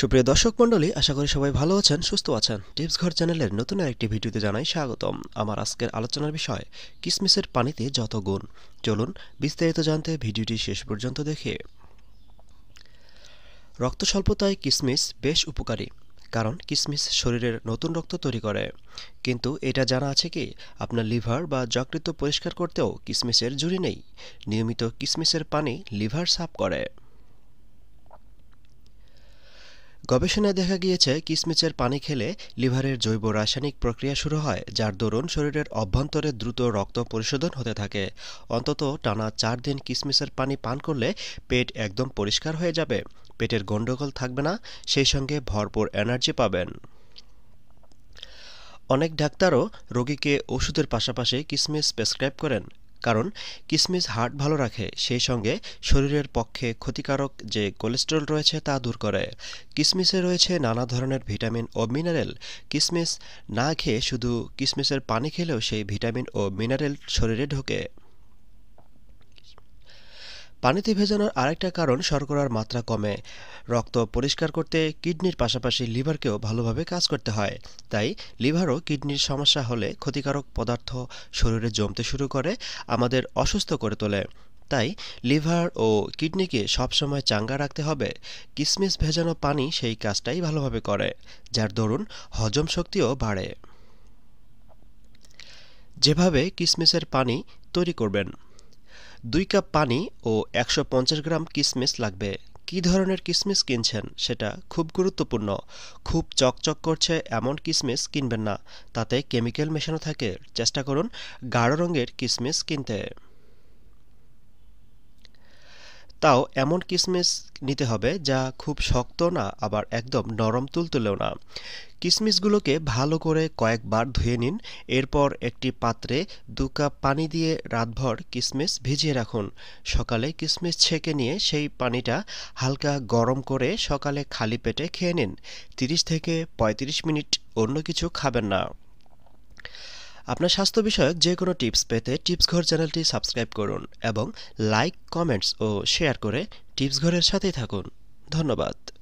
সুপ্রিয় দর্শক মণ্ডলী, আশা করি সবাই ভালো আছেন, সুস্থ আছেন। টিপস ঘর চ্যানেলের নতুন আরেকটি ভিডিওতে জানাই স্বাগতম। আমার আজকের আলোচনার বিষয়, কিসমিসের পানিতে যত গুণ। চলুন বিস্তারিত জানতে ভিডিওটি শেষ পর্যন্ত দেখে। রক্ত স্বল্পতায় কিসমিস বেশ উপকারী, কারণ কিসমিস শরীরের নতুন রক্ত তৈরি করে। কিন্তু এটা জানা আছে কি, আপনার লিভার বা যকৃত পরিষ্কার করতেও কিসমিসের জুড়ি নেই। নিয়মিত কিসমিসের পানি লিভার সাফ করে। গবেষণায় দেখা গিয়েছে কিসমিচের পানি খেলে লিভারের জৈব রাসায়নিক প্রক্রিয়া শুরু হয়, যার দরুন শরীরের অভ্যন্তরে দ্রুত রক্ত পরিশোধন হতে থাকে। অন্তত টানা চার দিন কিসমিসের পানি পান করলে পেট একদম পরিষ্কার হয়ে যাবে। পেটের গণ্ডগোল থাকবে না, সেই সঙ্গে ভরপুর এনার্জি পাবেন। অনেক ডাক্তারও রোগীকে ওষুধের পাশাপাশি কিসমিস প্রেসক্রাইব করেন। কারণ কিসমিস হার্ট ভালো রাখে, সেই সঙ্গে শরীরের পক্ষে ক্ষতিকারক যে কোলেস্টেরল রয়েছে তা দূর করে। কিসমিসে রয়েছে নানা ধরনের ভিটামিন ও মিনারেল। কিসমিস না খেয়ে শুধু কিসমিসের পানি খেলেও সেই ভিটামিন ও মিনারেল শরীরে ঢোকে। পানিতে ভেজানোর আরেকটা কারণ শর্করার মাত্রা কমে। রক্ত পরিষ্কার করতে কিডনির পাশাপাশি লিভারকেও ভালোভাবে কাজ করতে হয়। তাই লিভারও কিডনির সমস্যা হলে ক্ষতিকারক পদার্থ শরীরে জমতে শুরু করে, আমাদের অসুস্থ করে তোলে। তাই লিভার ও কিডনিকে সবসময় চাঙ্গা রাখতে হবে। কিসমিস ভেজানো পানি সেই কাজটাই ভালোভাবে করে, যার দরুন হজম শক্তিও বাড়ে। যেভাবে কিসমিসের পানি তৈরি করবেন। দুই কাপ পানি ও একশো পঞ্চাশ গ্রাম কিসমিস লাগবে। কি ধরনের কিসমিস কিনছেন সেটা খুব গুরুত্বপূর্ণ। খুব চকচক করছে এমন কিসমিস কিনবেন না। তাতে কেমিক্যাল মেশানো থাকে। চেষ্টা করুন গাঢ় রঙের কিসমিস কিনতে। তাও এমন কিসমিস নিতে হবে যা খুব শক্ত না, আবার একদম নরম তুলতুলেও না। কিসমিসগুলোকে ভালো করে কয়েকবার ধুয়ে নিন, এরপর একটি পাত্রে দু কাপ পানি দিয়ে রাতভর কিসমিস ভিজিয়ে রাখুন। সকালে কিসমিস ছেঁকে নিয়ে সেই পানিটা হালকা গরম করে সকালে খালি পেটে খেয়ে নিন। তিরিশ থেকে ৩৫ মিনিট অন্য কিছু খাবেন না। আপনার স্বাস্থ্য বিষয়ক যে কোনো টিপস পেতে টিপস ঘর চ্যানেলটি সাবস্ক্রাইব করুন এবং লাইক, কমেন্টস ও শেয়ার করে টিপস ঘরের সাথেই থাকুন। ধন্যবাদ।